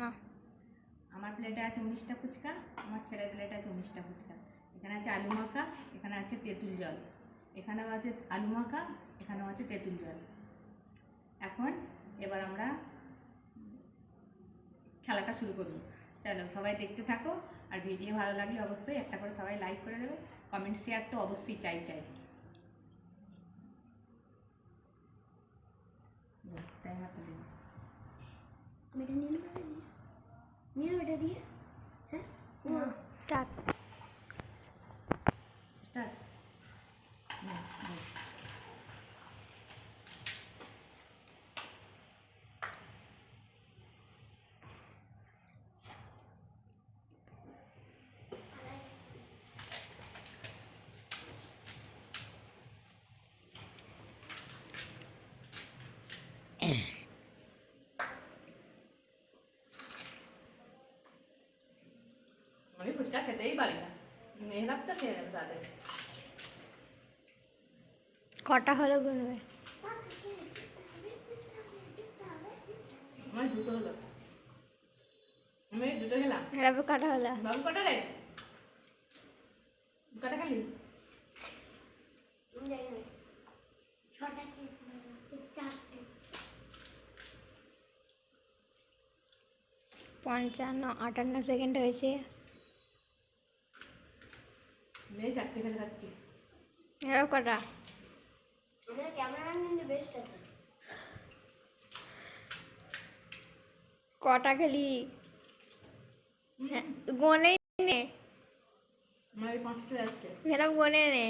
না। আমার প্লেটে আছে উনিশটা ফুচকা আমার ছেলের প্লেটে আছে উনিশটা ফুচকা। এখানে আছে আলু মাখা এখানে আছে তেঁতুল জল। এখানেও আছে আলু মাখা এখানেও আছে তেঁতুল জল। এখন এবার আমরা খেলাটা শুরু করব। চলো সবাই দেখতে থাকো আর ভিডিও ভালো লাগলে অবশ্যই একটা করে সবাই লাইক করে দেবে। কমেন্ট শেয়ার তো অবশ্যই চাই চাই। বেটা নিয়ে নেবে নিয়ে নেবে বেটা দিয়ে হ্যাঁ না সাত স্টার্ট না বল। আমি ফুচকা খেতেই পারি না নেবে তাদের। কটা হলো গুনবে? আমার দুটো হলো আমি দুটো খেলাম। এরাবে কটা হলো? বাবু কটা রে? কটা খালি? আমি জানি না ছটা চারটে পঞ্চান্ন আটান্ন সেকেন্ড হয়েছে মেয়ে চারটে খেলে খাচ্ছি এরাও কটা? বেস্ট আছে কটা খেলি? হ্যাঁ গোনে নে। এরা গোনে নে।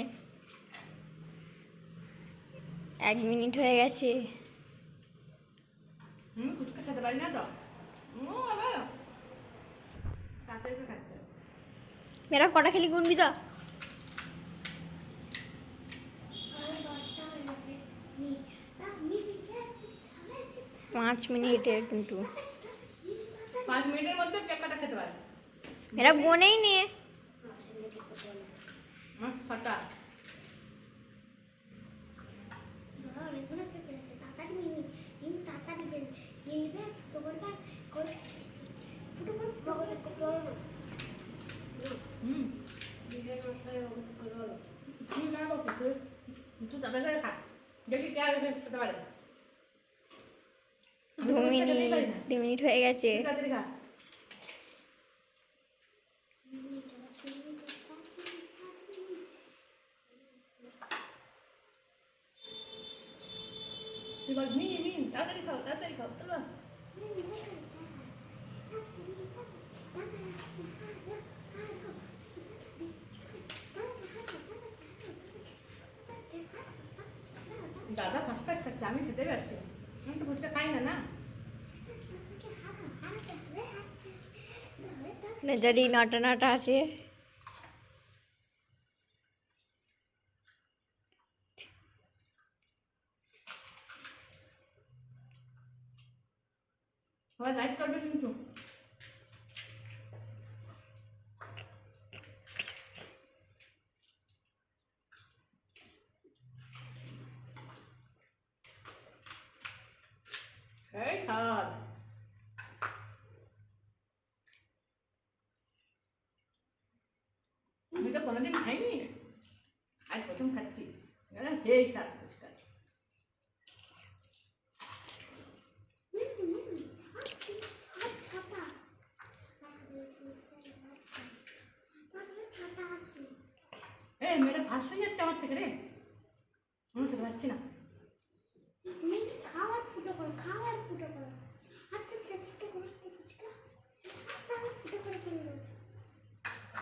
এক মিনিট হয়ে গেছে। হুম খেতে পারি না তো? মেয়েরা কটা খেলি গুনবি তো? পাঁচ মিনিটের কিন্তু পাঁচ মিনিটের মধ্যে কে কটা খেতে পারে এরা গোনেই নে আমার ছটা ধরো অনেকগুলো খেয়ে ফেলেছে তাড়াতাড়ি নিয়ে নিন তাড়াতাড়ি দেন নিয়ে নেবে ফুটো করবে করে ফুটো করে ফুটো করে ফুটো করে হুম নিজের মশলায় করো তুই কেন করছিস তুই তুই তাড়াতাড়ি করে খা দেখি কে আগে খেতে পারে আমি দু মিনিট দু মিনিট হয়ে গেছে। তাড়াতাড়ি খাও তাড়াতাড়ি খাও দাদা আমি খেতে পারছি আমি তো ফুচকা খাই না না? যদি নটা নটা আছে সবাই লাইক করবে কিন্তু এই খাওয়ার আমি তো কোনোদিন খাইনি। আজ প্রথম খাচ্ছি। সেই স্বাদ ফুচকা মেয়েটা ভাস হয়ে যাচ্ছে আমার থেকে রে। আমি খেতে পারছি না। খাওয়ার ফুটো করো খাওয়ার ফুটো করো আচ্ছা ফুটো করো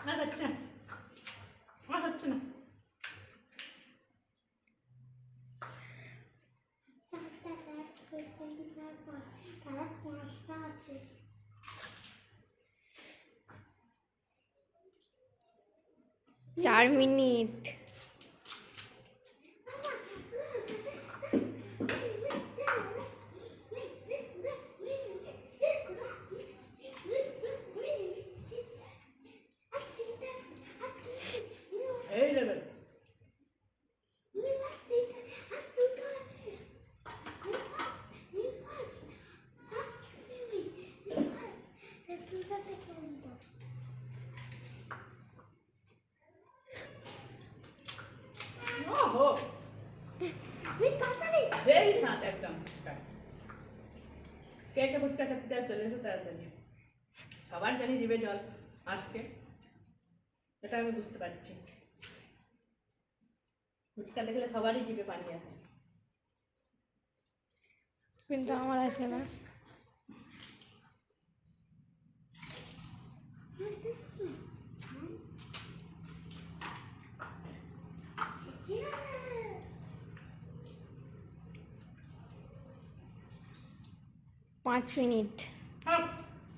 আর যাচ্ছে না আর হচ্ছে না চারটা এক দুই তিন চার পাঁচ তারা পাঁচটা আছে চার মিনিট। কে কে ফুচকা খেতে চাও চলে এসো তাড়াতাড়ি সবার জানি জিভে জল আসছে সেটা আমি বুঝতে পারছি ফুচকা দেখলে সবারই জিভে পানি আসে কিন্তু আমার আছে না পাঁচ মিনিট।